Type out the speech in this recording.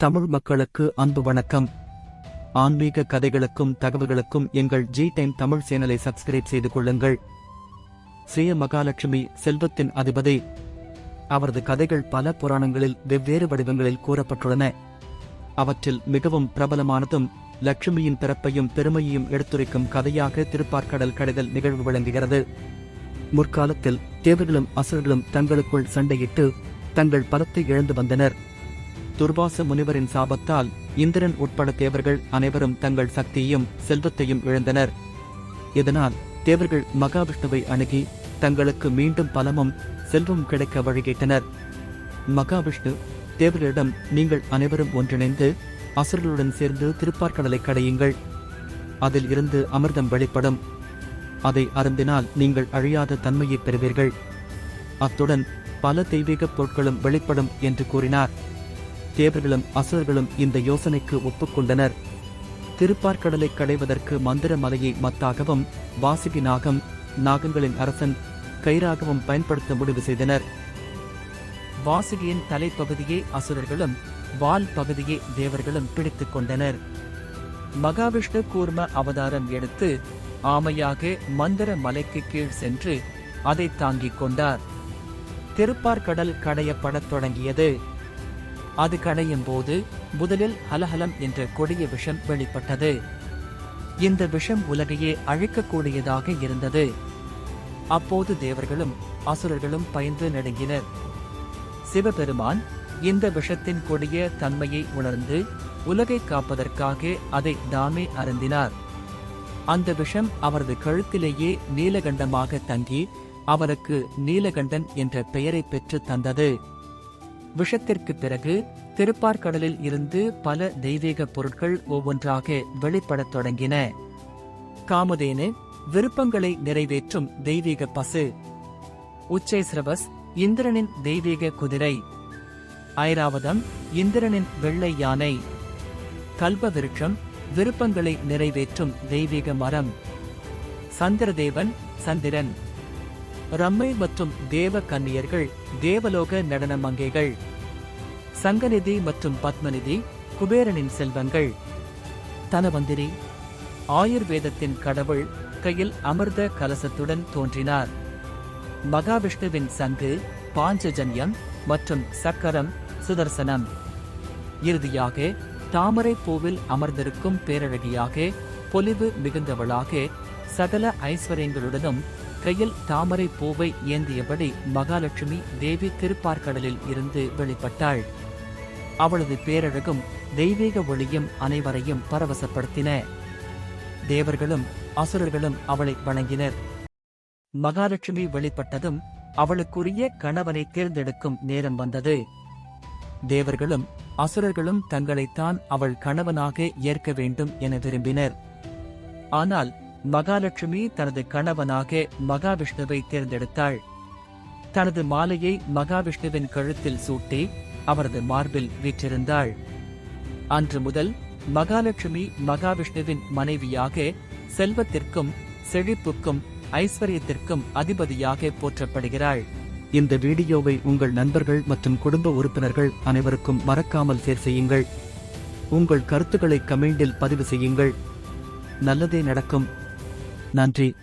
தமிழ் மக்களுக்கு அன்பு வணக்கம். ஆன்மீக கதைகளுக்கும் தகவல்களுக்கும் எங்கள் ஜி டைம் தமிழ் சேனலை சப்ஸ்கிரைப் செய்து கொள்ளுங்கள். ஸ்ரீய மகாலட்சுமி செல்வத்தின் அதிபதி. அவரது கதைகள் பல புராணங்களில் வெவ்வேறு வடிவங்களில் கூறப்பட்டுள்ளன. அவற்றில் மிகவும் பிரபலமானதும் லட்சுமியின் பிறப்பையும் பெருமையையும் எடுத்துரைக்கும் கதையாக திருப்பார்க்கடல் கடைதல் நிகழ்வு விளங்குகிறது. முற்காலத்தில் தேவர்களும் அசுரர்களும் தங்களுக்குள் சண்டையிட்டு தங்கள் பலத்தை இழந்து வந்தனர். துர்வாச முனிவரின் சாபத்தால் இந்திரன் உட்பட தேவர்கள் அனைவரும் தங்கள் சக்தியையும் செல்வத்தையும் இழந்தனர். இதனால் தேவர்கள் மகாவிஷ்ணுவை அணுகி தங்களுக்கு மீண்டும் பலமும் செல்வம் கிடைக்க வழிகேட்டனர். மகாவிஷ்ணு தேவர்களிடம் நீங்கள் அனைவரும் ஒன்றிணைந்து அசுரர்களுடன் சேர்ந்து திருப்பார்கடலை கடையுங்கள். அதில் இருந்து அமிர்தம் வெளிப்படும். அதை அருந்தினால் நீங்கள் அழியாத தன்மையை பெறுவீர்கள். அத்துடன் பல தெய்வீக பொருட்களும் வெளிப்படும் என்று கூறினார். தேவர்களும் அசுரர்களும் இந்த யோசனைக்கு ஒப்புக்கொண்டனர். திருப்பார்க்கடலை கடைவதற்கு மந்திர மலையை மத்தாகவும் வாசுகி நாகம் நாகங்களின் அரசன் கைராகவும் பயன்படுத்த முடிவு செய்தனர். வாசுகியின் தலைப்பகுதியை அசுரர்களும் வால் பகுதியை தேவர்களும் பிடித்துக் கொண்டனர். மகாவிஷ்ணு கூர்ம அவதாரம் எடுத்து ஆமையாக மந்திர மலைக்கு கீழ் சென்று அதை தாங்கிக் கொண்டார். திருப்பார்கடல் கடையப்படத் தொடங்கியது. அது கடையும் போது முதலில் ஹலஹலம் என்ற கொடிய விஷம் வெளிப்பட்டது. இந்த விஷம் உலகையே அழிக்கக்கூடியதாக இருந்தது. அப்போது தேவர்களும் அசுரர்களும் பயந்து நடுங்கினர். சிவபெருமான் இந்த விஷத்தின் கொடிய தன்மையை உணர்ந்து உலகை காப்பதற்காக அதை தாமே அருந்தினார். அந்த விஷம் அவரது கழுத்திலேயே நீலகண்டமாக தங்கி அவருக்கு நீலகண்டன் என்ற பெயரை பெற்று தந்தது. விஷத்திற்கு பிறகு திருப்பார்கடலில் இருந்து பல தெய்வீக பொருட்கள் ஒவ்வொன்றாக வெளிப்படத் தொடங்கின. காமதேனு விருப்பங்களை நிறைவேற்றும் தெய்வீக பசு. உச்சேஸ்ரவஸ் இந்திரனின் தெய்வீக குதிரை. ஐராவதம் இந்திரனின் வெள்ளை யானை. கல்பவிருட்சம் விருப்பங்களை நிறைவேற்றும் தெய்வீக மரம். சந்திரதேவன் சந்திரன். ரம்மை மற்றும் தேவ கன்னியர்கள் தேவலோக நடன மங்கைகள். சங்கநிதி மற்றும் பத்மநிதி குபேரனின் செல்வங்கள். தனவந்திரி ஆயுர்வேதத்தின் கடவுள் கையில் அமிர்த கலசத்துடன் தோன்றினார். மகாவிஷ்ணுவின் சங்கு பாஞ்சஜன்யம் மற்றும் சக்கரம் சுதர்சனம். இறுதியாக தாமரை பூவில் அமர்ந்திருக்கும் பேரழகியாக பொலிவு மிகுந்தவளாக சகல ஐஸ்வர்யங்களுடனும் கையில் தாமரை பூவை ஏந்தியபடி மகாலட்சுமி தேவி திருப்பார்கடலில் இருந்து வெளிப்பட்டாள். அவளது பேரழகும் தெய்வீக ஒளியும் அனைவரையும் பரவசப்படுத்தின. தேவர்களும் அசுரர்களும் அவளை வணங்கினர். மகாலட்சுமி வெளிப்பட்டதும் அவளுக்குரிய கணவனை தேர்ந்தெடுக்கும் நேரம் வந்தது. தேவர்களும் அசுரர்களும் தங்களைத்தான் அவள் கணவனாக ஏற்க வேண்டும் என விரும்பினர். ஆனால் மகாலட்சுமி தனது கணவனாக மகாவிஷ்ணுவை தேர்ந்தெடுத்தாள். தனது மாலையை மகாவிஷ்ணுவின் கழுத்தில் சூட்டி அவரது மார்பில் வீற்றிருந்தாள். அன்று முதல் மகாலட்சுமி மகாவிஷ்ணுவின் மனைவியாக செல்வத்திற்கும் செழிப்புக்கும் ஐஸ்வர்யத்திற்கும் அதிபதியாக போற்றப்படுகிறாள். இந்த வீடியோவை உங்கள் நண்பர்கள் மற்றும் குடும்ப உறுப்பினர்கள் அனைவருக்கும் மறக்காமல் ஷேர் செய்யுங்கள். உங்கள் கருத்துக்களை கமெண்டில் பதிவு செய்யுங்கள். நல்லதே நடக்கும். நன்றி.